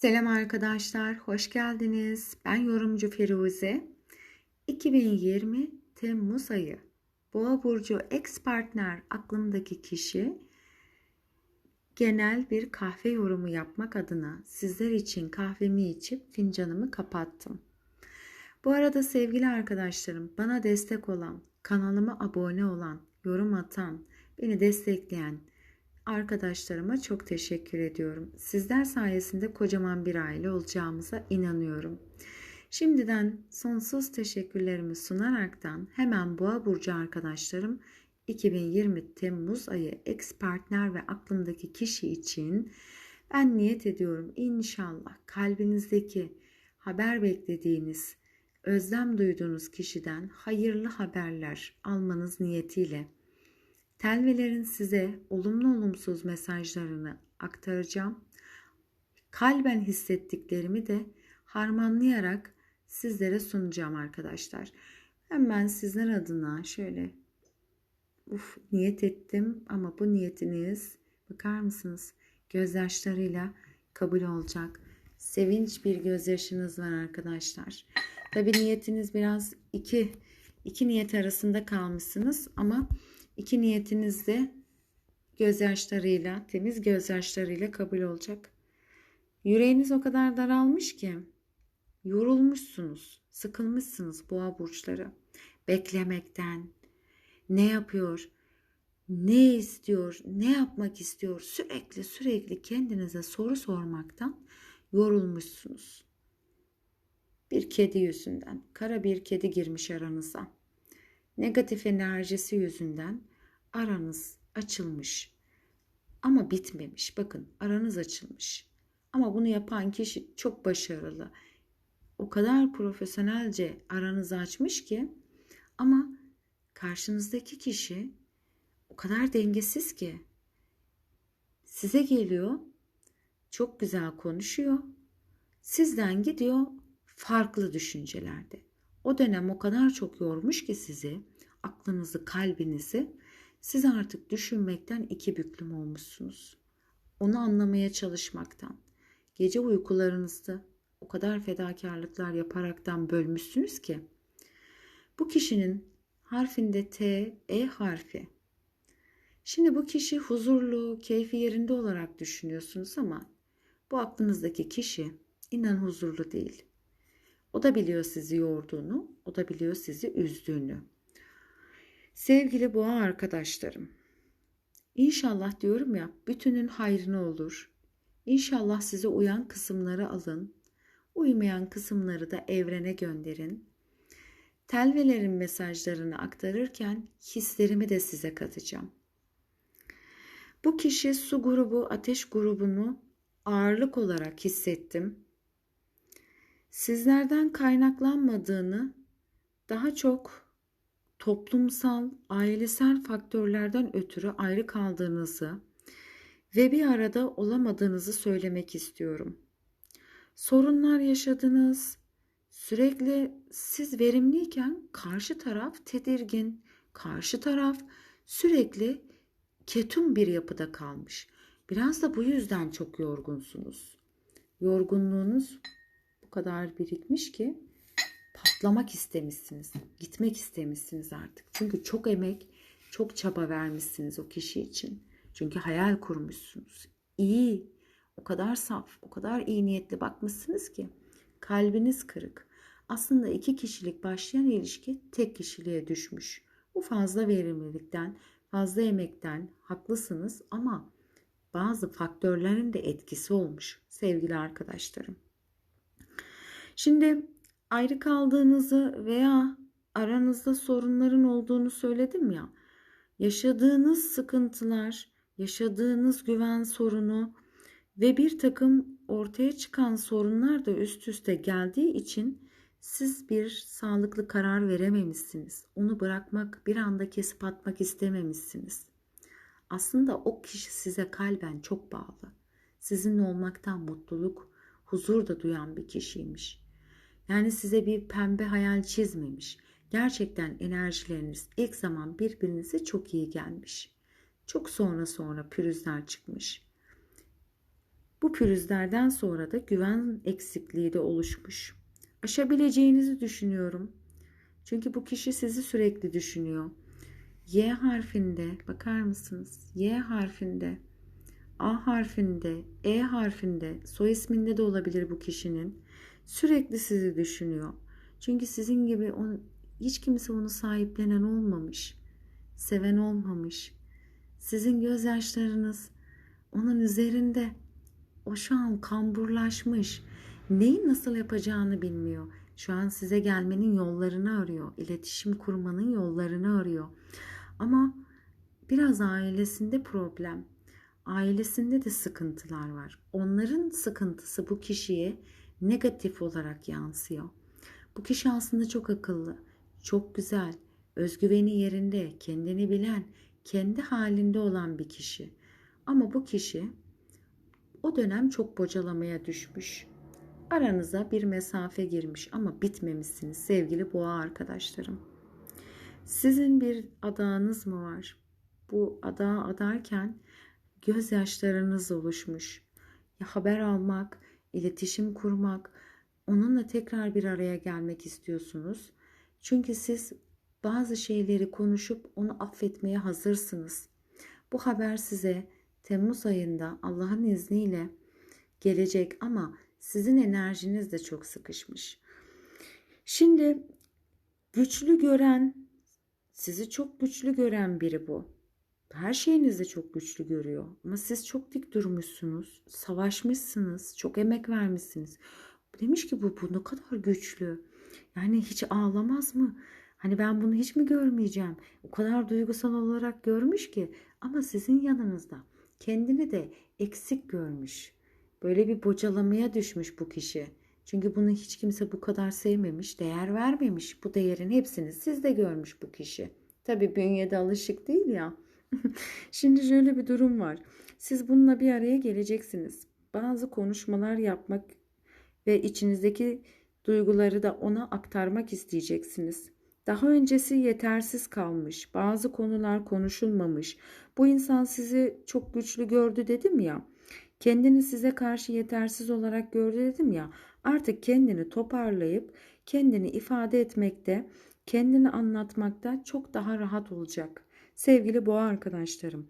Selam arkadaşlar, hoş geldiniz. Ben yorumcu Firuze. 2020 Temmuz ayı. Boğa burcu ex partner aklımdaki kişi genel bir kahve yorumu yapmak adına sizler için kahvemi içip fincanımı kapattım. Bu arada sevgili arkadaşlarım, bana destek olan, kanalıma abone olan, yorum atan, beni destekleyen arkadaşlarıma çok teşekkür ediyorum. Sizler sayesinde kocaman bir aile olacağımıza inanıyorum. Şimdiden sonsuz teşekkürlerimi sunaraktan hemen Boğa burcu arkadaşlarım 2020 Temmuz ayı ex partner ve aklımdaki kişi için ben niyet ediyorum inşallah kalbinizdeki haber beklediğiniz, özlem duyduğunuz kişiden hayırlı haberler almanız niyetiyle Telvelerin size olumlu olumsuz mesajlarını aktaracağım. Kalben hissettiklerimi de harmanlayarak sizlere sunacağım arkadaşlar. Hemen sizler adına şöyle uf niyet ettim ama bu niyetiniz bakar mısınız gözyaşlarıyla kabul olacak. Sevinç bir gözyaşınız var arkadaşlar. Tabi niyetiniz biraz iki iki niyet arasında kalmışsınız ama İki niyetiniz de gözyaşlarıyla, temiz gözyaşlarıyla kabul olacak. Yüreğiniz o kadar daralmış ki yorulmuşsunuz, sıkılmışsınız boğa burçları. Beklemekten, ne yapıyor, ne istiyor, ne yapmak istiyor sürekli sürekli kendinize soru sormaktan yorulmuşsunuz. Bir kedi yüzünden, kara bir kedi girmiş aranıza. Negatif enerjisi yüzünden aranız açılmış ama bitmemiş. Bakın aranız açılmış. Ama bunu yapan kişi çok başarılı. O kadar profesyonelce aranızı açmış ki ama karşınızdaki kişi o kadar dengesiz ki size geliyor, çok güzel konuşuyor. Sizden gidiyor farklı düşüncelerde. O dönem o kadar çok yormuş ki sizi, aklınızı, kalbinizi siz artık düşünmekten iki büklüm olmuşsunuz. Onu anlamaya çalışmaktan. Gece uykularınızda o kadar fedakarlıklar yaparaktan bölmüşsünüz ki. Bu kişinin harfinde T, E harfi. Şimdi bu kişi huzurlu, keyfi yerinde olarak düşünüyorsunuz ama bu aklınızdaki kişi inan huzurlu değil. O da biliyor sizi yorduğunu, o da biliyor sizi üzdüğünü. Sevgili boğa arkadaşlarım, İnşallah diyorum ya bütünün hayrına olur. İnşallah size uyan kısımları alın. Uymayan kısımları da evrene gönderin. Telvelerin mesajlarını aktarırken hislerimi de size katacağım. Bu kişi su grubu, ateş grubunu ağırlık olarak hissettim. Sizlerden kaynaklanmadığını daha çok toplumsal, ailesel faktörlerden ötürü ayrı kaldığınızı ve bir arada olamadığınızı söylemek istiyorum. Sorunlar yaşadınız. Sürekli siz verimliyken karşı taraf tedirgin, karşı taraf sürekli ketum bir yapıda kalmış. Biraz da bu yüzden çok yorgunsunuz. Yorgunluğunuz bu kadar birikmiş ki patlamak istemişsiniz. Gitmek istemişsiniz artık. Çünkü çok emek, çok çaba vermişsiniz o kişi için. Çünkü hayal kurmuşsunuz. İyi, o kadar saf, o kadar iyi niyetli bakmışsınız ki kalbiniz kırık. Aslında iki kişilik başlayan ilişki tek kişiliğe düşmüş. Bu fazla verimlilikten, fazla emekten haklısınız ama bazı faktörlerin de etkisi olmuş sevgili arkadaşlarım. Şimdi ayrı kaldığınızı veya aranızda sorunların olduğunu söyledim ya. Yaşadığınız sıkıntılar, yaşadığınız güven sorunu ve bir takım ortaya çıkan sorunlar da üst üste geldiği için siz bir sağlıklı karar verememişsiniz. Onu bırakmak, bir anda kesip atmak istememişsiniz. Aslında o kişi size kalben çok bağlı. Sizinle olmaktan mutluluk, huzur da duyan bir kişiymiş. Yani size bir pembe hayal çizmemiş. Gerçekten enerjileriniz ilk zaman birbirinize çok iyi gelmiş. Çok sonra sonra pürüzler çıkmış. Bu pürüzlerden sonra da güven eksikliği de oluşmuş. Aşabileceğinizi düşünüyorum. Çünkü bu kişi sizi sürekli düşünüyor. Y harfinde bakar mısınız? Y harfinde, A harfinde, E harfinde, soy isminde de olabilir bu kişinin. Sürekli sizi düşünüyor. Çünkü sizin gibi onu, hiç kimse onu sahiplenen olmamış. Seven olmamış. Sizin gözyaşlarınız onun üzerinde. O şu an kamburlaşmış. Neyi nasıl yapacağını bilmiyor. Şu an size gelmenin yollarını arıyor. İletişim kurmanın yollarını arıyor. Ama biraz ailesinde problem. Ailesinde de sıkıntılar var. Onların sıkıntısı bu kişiye negatif olarak yansıyor. Bu kişi aslında çok akıllı, çok güzel, özgüveni yerinde, kendini bilen, kendi halinde olan bir kişi. Ama bu kişi o dönem çok bocalamaya düşmüş. Aranıza bir mesafe girmiş ama bitmemişsiniz sevgili boğa arkadaşlarım. Sizin bir adağınız mı var? Bu adağı adarken gözyaşlarınız oluşmuş. Ya haber almak, iletişim kurmak, onunla tekrar bir araya gelmek istiyorsunuz. Çünkü siz bazı şeyleri konuşup onu affetmeye hazırsınız. Bu haber size Temmuz ayında Allah'ın izniyle gelecek ama sizin enerjiniz de çok sıkışmış. Şimdi güçlü gören, sizi çok güçlü gören biri bu. Her şeyinizi çok güçlü görüyor. Ama siz çok dik durmuşsunuz. Savaşmışsınız. Çok emek vermişsiniz. Demiş ki bu, bu ne kadar güçlü. Yani hiç ağlamaz mı? Hani ben bunu hiç mi görmeyeceğim? O kadar duygusal olarak görmüş ki. Ama sizin yanınızda kendini de eksik görmüş. Böyle bir bocalamaya düşmüş bu kişi. Çünkü bunu hiç kimse bu kadar sevmemiş, değer vermemiş. Bu değerin hepsini sizde görmüş bu kişi. Tabii bünyede alışık değil ya. Şimdi şöyle bir durum var. Siz bununla bir araya geleceksiniz. Bazı konuşmalar yapmak ve içinizdeki duyguları da ona aktarmak isteyeceksiniz. Daha öncesi yetersiz kalmış. Bazı konular konuşulmamış. Bu insan sizi çok güçlü gördü dedim ya. Kendini size karşı yetersiz olarak gördü dedim ya. Artık kendini toparlayıp kendini ifade etmekte, kendini anlatmakta çok daha rahat olacak. Sevgili boğa arkadaşlarım,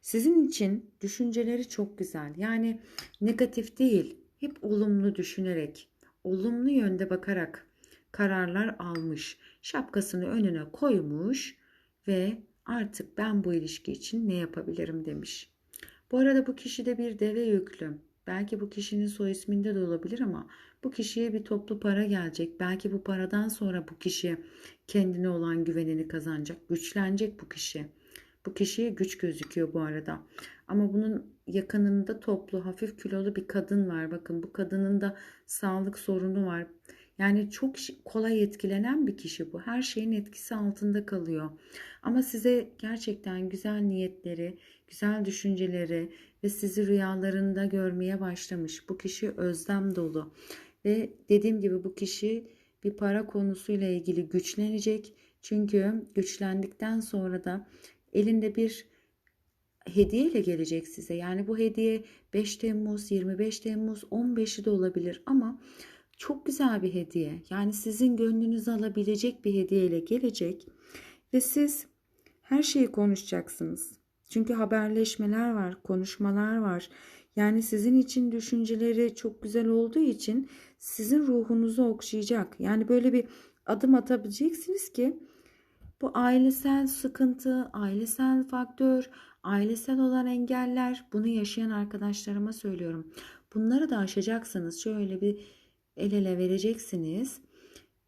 sizin için düşünceleri çok güzel. Yani negatif değil, hep olumlu düşünerek, olumlu yönde bakarak kararlar almış. Şapkasını önüne koymuş ve artık ben bu ilişki için ne yapabilirim demiş. Bu arada bu kişi de bir deve yüklü. Belki bu kişinin soy isminde de olabilir ama bu kişiye bir toplu para gelecek. Belki bu paradan sonra bu kişi kendine olan güvenini kazanacak. Güçlenecek bu kişi. Bu kişiye güç gözüküyor bu arada. Ama bunun yakınında toplu, hafif kilolu bir kadın var. Bakın bu kadının da sağlık sorunu var. Yani çok kolay etkilenen bir kişi bu. Her şeyin etkisi altında kalıyor. Ama size gerçekten güzel niyetleri, güzel düşünceleri ve sizi rüyalarında görmeye başlamış. Bu kişi özlem dolu. Ve dediğim gibi bu kişi bir para konusuyla ilgili güçlenecek. Çünkü güçlendikten sonra da elinde bir hediye ile gelecek size. Yani bu hediye 5 Temmuz, 25 Temmuz, 15'i de olabilir ama çok güzel bir hediye. Yani sizin gönlünüzü alabilecek bir hediye ile gelecek ve siz her şeyi konuşacaksınız. Çünkü haberleşmeler var, konuşmalar var. Yani sizin için düşünceleri çok güzel olduğu için sizin ruhunuzu okşayacak. Yani böyle bir adım atabileceksiniz ki bu ailesel sıkıntı, ailesel faktör, ailesel olan engeller bunu yaşayan arkadaşlarıma söylüyorum. Bunları da aşacaksınız. Şöyle bir el ele vereceksiniz.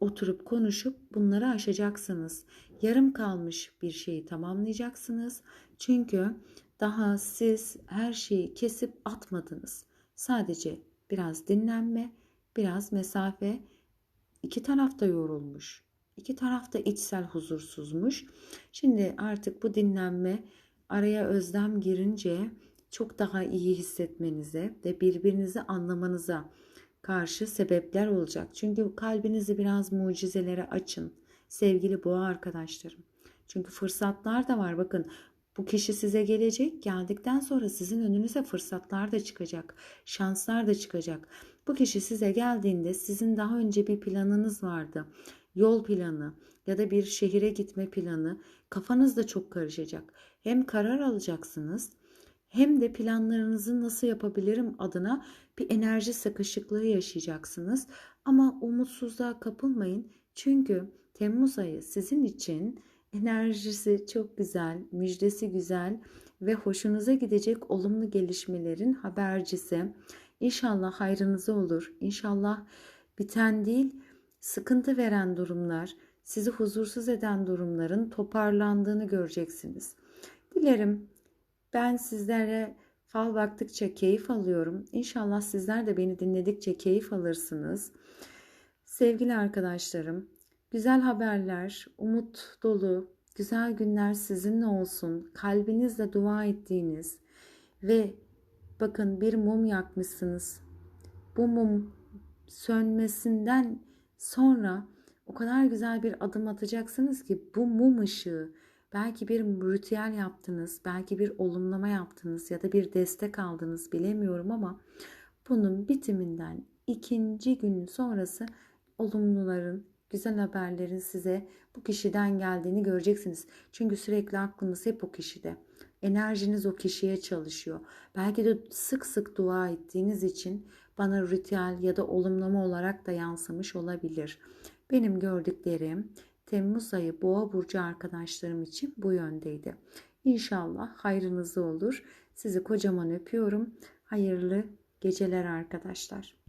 Oturup konuşup bunları aşacaksınız. Yarım kalmış bir şeyi tamamlayacaksınız. Çünkü daha siz her şeyi kesip atmadınız. Sadece biraz dinlenme, biraz mesafe. İki taraf da yorulmuş. İki taraf da içsel huzursuzmuş. Şimdi artık bu dinlenme araya özlem girince çok daha iyi hissetmenize ve birbirinizi anlamanıza karşı sebepler olacak. Çünkü kalbinizi biraz mucizelere açın sevgili boğa arkadaşlarım. Çünkü fırsatlar da var bakın Bu kişi size gelecek. Geldikten sonra sizin önünüze fırsatlar da çıkacak. Şanslar da çıkacak. Bu kişi size geldiğinde sizin daha önce bir planınız vardı. Yol planı ya da bir şehire gitme planı kafanızda çok karışacak. Hem karar alacaksınız hem de planlarınızı nasıl yapabilirim adına bir enerji sıkışıklığı yaşayacaksınız. Ama umutsuzluğa kapılmayın. Çünkü Temmuz ayı sizin için enerjisi çok güzel, müjdesi güzel ve hoşunuza gidecek olumlu gelişmelerin habercisi. İnşallah hayrınıza olur. İnşallah biten değil, sıkıntı veren durumlar, sizi huzursuz eden durumların toparlandığını göreceksiniz. Dilerim ben sizlere fal baktıkça keyif alıyorum. İnşallah sizler de beni dinledikçe keyif alırsınız. Sevgili arkadaşlarım, güzel haberler, umut dolu, güzel günler sizinle olsun. Kalbinizle dua ettiğiniz ve bakın bir mum yakmışsınız. Bu mum sönmesinden sonra o kadar güzel bir adım atacaksınız ki bu mum ışığı belki bir ritüel yaptınız, belki bir olumlama yaptınız ya da bir destek aldınız bilemiyorum ama bunun bitiminden ikinci gün sonrası olumluların, güzel haberlerin size bu kişiden geldiğini göreceksiniz. Çünkü sürekli aklınız hep o kişide. Enerjiniz o kişiye çalışıyor. Belki de sık sık dua ettiğiniz için bana ritüel ya da olumlama olarak da yansımış olabilir. Benim gördüklerim Temmuz ayı Boğa burcu arkadaşlarım için bu yöndeydi. İnşallah hayrınızı olur. Sizi kocaman öpüyorum. Hayırlı geceler arkadaşlar.